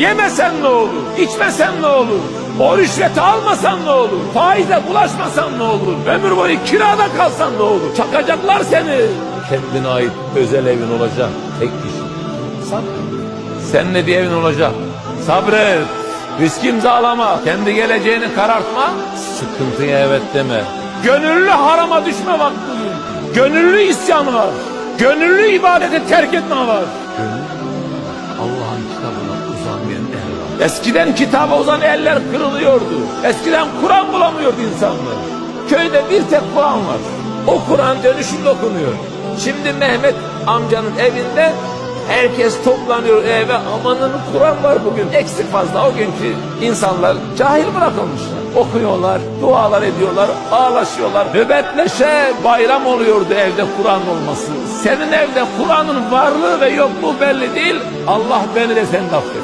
Yemesen ne olur? İçmesen ne olur? O rüşveti almasan ne olur? Faize bulaşmasan ne olur? Ömür boyu kirada kalsan ne olur? Çakacaklar seni. Kendine ait özel evin olacak. Tek kişi. Sabret. Seninle bir evin olacak. Sabret. Risk imzalama. Kendi geleceğini karartma. Sıkıntıya evet deme. Gönüllü harama düşme vakti. Gönüllü isyan var. Gönüllü ibadeti terk etme var. Allah'ın Eskiden kitaba uzan eller kırılıyordu. Eskiden Kur'an bulamıyordu insanlar. Köyde bir tek Kur'an var. O Kur'an dönüşümle okunuyor. Şimdi Mehmet amcanın evinde herkes toplanıyor eve. Amanın Kur'an var bugün. Eksik fazla o günkü insanlar cahil bırakılmışlar. Okuyorlar, dualar ediyorlar, ağlaşıyorlar. Nöbetleşe bayram oluyordu evde Kur'an olması. Senin evde Kur'an'ın varlığı ve yokluğu belli değil. Allah beni de sen affet.